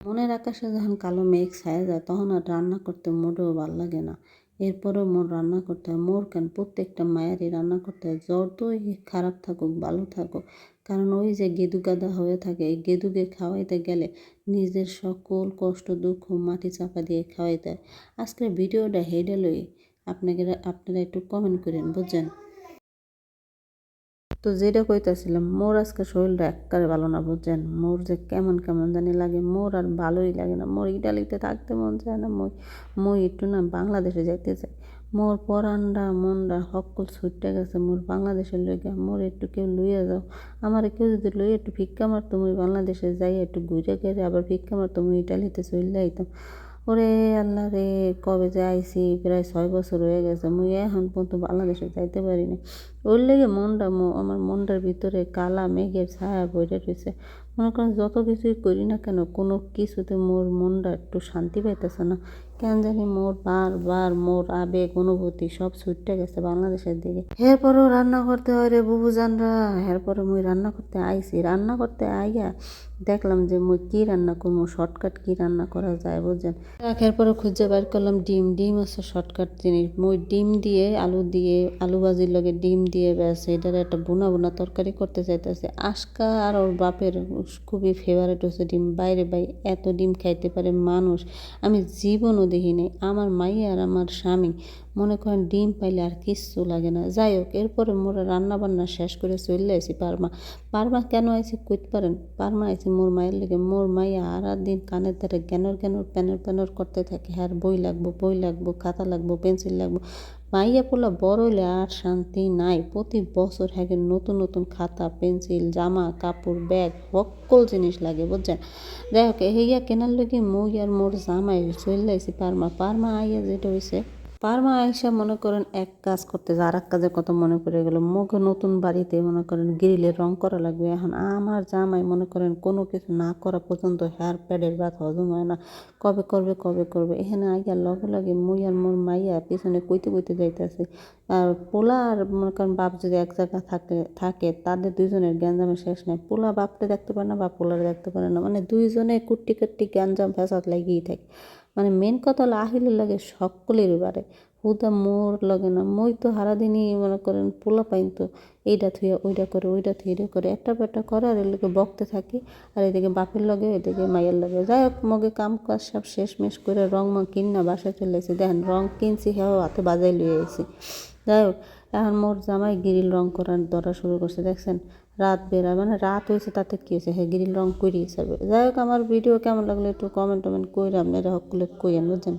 মনের আকাশে যখন কালো মেঘ ছায়া যায়, তখন আর রান্না করতে মোটেও ভালো লাগে না। এরপরেও মোর রান্না করতে হয়। মোর কেন? প্রত্যেকটা মায়েরই রান্না করতে হয়। যতই খারাপ থাকুক, ভালো থাকুক, কারণ ওই যে গেদু গাদা হয়ে থাকে, এই গেদুকে খাওয়াইতে গেলে নিজের সকল কষ্ট, দুঃখ মাটি চাপা দিয়ে খাওয়াইতে হয়। আজকের ভিডিওটা হেডে লই আপনাকে, আপনারা একটু কমেন্ট করেন, বুঝছেন? তো যেটা কইতাছিলাম, মোর আজকে শরীরটা একবারে ভালো না, বুঝছেন? মোর যে কেমন কেমন জানি লাগে, মোর আর ভালোই লাগে না। মোর ইটালিতে থাকতে মন চায় না, মই মই একটু না বাংলাদেশে যাইতে চাই। মোর পরান্ডা মনডা সকল ছুটে গেছে মোর বাংলাদেশের লইয়া মোর একটু কেউ লইয়া যাও। আমার কেউ যদি লইয়া একটু ভিক্ষা মারতো, মুই বাংলাদেশে যাই একটু ঘুরে গেলে আবার ভিক্ষা মারতো, মুই ইটালিতে চলে যাইতাম ওরে আল্লাহ রে, কবে যে আইসি প্রায় ছয় বছর হয়ে গেছে, মুই এখন পর্যন্ত বাংলাদেশে যাইতে পারি না ওর লেগে মনটা আমার মনটার ভিতরে কালা মেঘের ছায়া বইটা রয়েছে মনে করেন যত কিছুই করি না কেন, কোনো কিছুতে মোর মনটা একটু শান্তি পাইতেছে না। কেন জানি মোর বারবার মোর আবেগ, অনুভূতি সব ছুটে গেছে বাংলাদেশের দিকে। এরপরেও রান্না করতে হয় রে বুবু জানরা এরপরে মুই রান্না করতে আইছি। রান্না করতে আইয়া দেখলাম যে মুই কী রান্না করব, শর্টকাট কী রান্না করা যায় বুঝছেন? এরপরে খুঁজে বের করলাম ডিম। ডিম আছে শর্টকাট জিনিস। মুই ডিম দিয়ে আলু দিয়ে, আলু ভাজির লগে ডিম দিয়ে ব্যাস, এটার একটা বোনা বোনা তরকারি করতে চাইতেছে। আজকা আর ওর বাপের খুবই ফেভারেট হচ্ছে ডিম। বাইরে বাই এত ডিম খাইতে পারে মানুষ। আমি জীবনও দেখি নাই আমার মাই আর আমার স্বামী মনে করেন ডিম পাইলে আর কিচ্ছু লাগে না। যাই হোক, এরপরে মোরা রান্না বান্না শেষ করে চলে আসি পারমা। পারমা কেন আইসি কইতে পারেন? পারমা আইসি মোর মায়ের লেগে। মোর মাইয়া আর দিন কানের ধারে জ্ঞানর জ্ঞানর প্যানর প্যানর করতে থাকে। হ্যাঁ বই লাগবো বই লাগবো, খাতা লাগবো, পেন্সিল লাগবো। মাইয়া পোলা বড় হলে আর শান্তি নাই। প্রতি বছর হ্যাঁ নতুন নতুন খাতা, পেন্সিল, জামা, কাপড়, ব্যাগ, সকল জিনিস লাগে, বুঝছেন? যাই হোক হইয়া কেনার লগে মুই আর মোর জামাই চলে আইসি পারমা। পারমা আইয়া যেটা হয়েছে পারমা আইসা মনে করেন এক কাজ করতে আর এক কাজের কথা মনে পড়ে গেল। মুখে নতুন বাড়িতে মনে করেন গ্রিলে রং করা লাগবে। এখন আমার জামাই মনে করেন কোনো কিছু না করা পর্যন্ত হেয়ার প্যাডের বাদ হজম হয় না। কবে করবে কবে করবে? এখানে আইয়া লগে লগে মুই আর মোর মাইয়া পিছনে কইতে কইতে যাইতেছে। আর পোলা আর মনে করেন বাপ যদি এক জায়গা থাকে থাকে, তাদের দুইজনের গ্যাঞ্জামের শেষ নেই। পোলা বাপকে দেখতে পারে না বা পোলারে দেখতে পারে না। মানে দুইজনে কুট্টি কুট্টি গ্যাঞ্জাম ফ্যাসাদ লাগিয়েই থাকে। মানে মেন কথা হলো আহিলের লাগে সকলের বারে হুদা মোর লাগে না। মই তো সারাদিনই মনে করেন পোলা পাইন তো এইটা থুয়ে ওইটা করে ওইটা থুয়ে এটা করে। একটা পেটা করে আর এর বকতে থাকি। আর এদিকে বাপের লগে, এদিকে মায়ের লগে। যাই হোক, মগে কাম কাজ সব শেষ মেশ করে রং মা কিন না বাসায় চলে এসেছি। দেখেন, রং কিনছি হ্যাঁ হাতে বাজাই লিয়ে এসেছি যাই হোক, এখন মোর জামাই গিরিল রং করার ধরা শুরু করছে। দেখছেন রাত বেলা মানে রাত হয়েছে তাতে কী হয়েছে? হ্যাঁ গিরিল রং করি হিসাবে। যাই হোক, আমার ভিডিও কেমন লাগল একটু কমেন্ট টমেন্ট করে আপনারা সকলে কইয়েন, বুঝছেন?